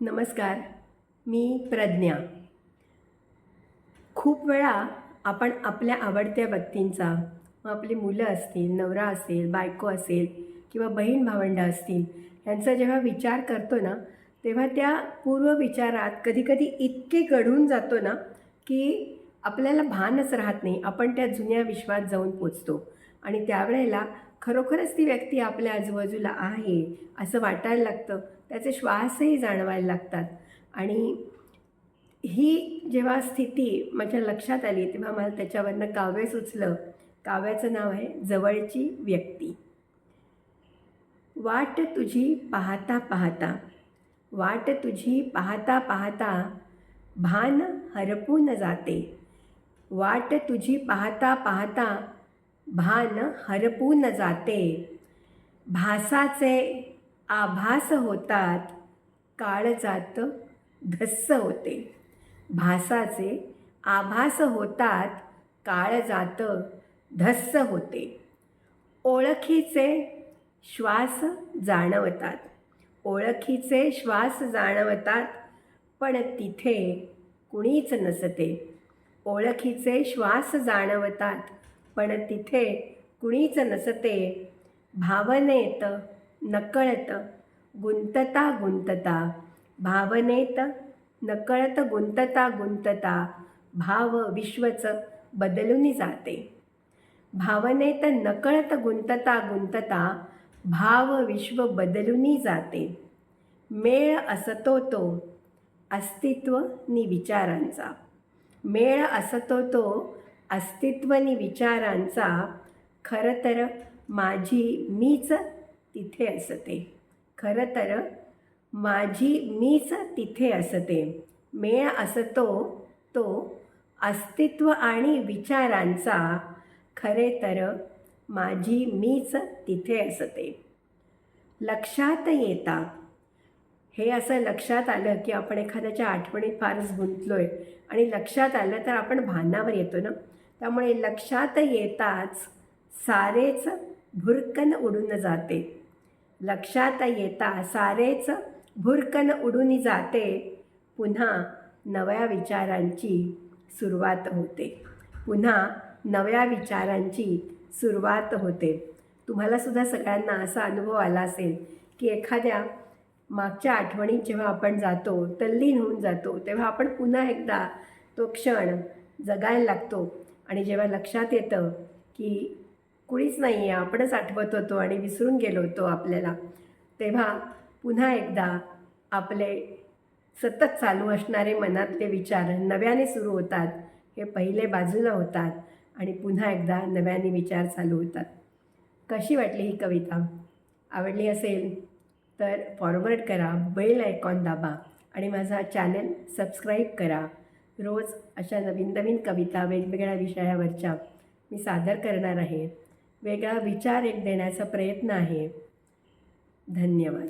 नमस्कार मी प्रज्ञा. खूप वेळा आपण आपल्या आवडत्या व्यक्तींचा मग आपली मुलं असतील नवरा असेल बायको असेल किंवा बहीण भावंडं असतील यांचा जेव्हा विचार करतो ना तेव्हा त्या पूर्व विचारात कधीकधी इतके गढून जातो ना की आपल्याला भानच राहत नाही. आपण त्या जुन्या विश्वात जाऊन पोचतो. आणि त्यावेळेला खरोखरच ती व्यक्ती आपल्या आजूबाजूला आहे असं वाटायला लागतं. त्याचे श्वासही जाणवायला लागतात. आणि ही जेव्हा स्थिती माझ्या लक्षात आली तेव्हा मला त्याच्यावरनं काव्य सुचलं. काव्याचं नाव आहे जवळची व्यक्ती. वाट तुझी पाहता पाहता वाट तुझी पाहता पाहता भान हरपून जाते. वाट तुझी पाहता पाहता भान हरपून जाते. भासाचे आभास होतात काळ जात धस्स होते. भासाचे आभास होतात काळ जात धस्स होते. ओळखीचे श्वास जाणवतात. ओळखीचे श्वास जाणवतात पण तिथे कुणीच नसते. ओळखीचे श्वास जाणवतात पण तिथे कुणीच नसते. भावनेत नकळत गुंतता गुंतता. भावनेत नकळत गुंतता गुंतता. भाव विश्वच बदलून जाते. भावनेत नकळत गुंतता गुंतता. भाव विश्व बदलून जाते. मेळ असतो तो अस्तित्व नि विचारांचा. मेळ असतो तो अस्तित्वनी विचारांचा खरं तर माझी मीच तिथे असते. खरं तर माझी मीच तिथे असते. मेळ असतो तो अस्तित्व आणि विचारांचा खरे तर माझी मीच तिथे असते. लक्षात येता. हे असं लक्षात आलं की आपण एखाद्याच्या आठवणीत फारच गुंतलो आहे आणि लक्षात आलं तर आपण भानावर येतो ना? त्यामुळे लक्षात येताच सारेच भुरकन उडून जाते. लक्षात येता सारेच भुरकन उडून जाते. पुन्हा नव्या विचारांची सुरुवात होते. पुन्हा नव्या विचारांची सुरुवात होते. तुम्हाला सुद्धा सगळ्यांना असा अनुभव आला असेल की एखाद्या मागच्या आठवणीत जेव्हा आपण जातो तल्लीन होऊन जातो तेव्हा आपण पुन्हा एकदा तो क्षण जगायला लागतो. आणि जेव्हा लक्षात येतं की कुणीच नाही आहे आपणच आठवत होतो आणि विसरून गेलो होतो आपल्याला तेव्हा पुन्हा एकदा आपले सतत चालू असणारे मनातले विचार नव्याने सुरू होतात हे पहिले बाजूला होतात आणि पुन्हा एकदा नव्याने विचार चालू होतात. कशी वाटली ही कविता? आवडली असेल तर फॉरवर्ड करा बेल आयकॉन दाबा आणि माझा चॅनल सबस्क्राईब करा. रोज अशा नवीन नवीन कविता वेगवेगळ्या विषयावरच्या मी सादर करणार आहे. वेगळा विचार एक देण्याचा प्रयत्न आहे. धन्यवाद.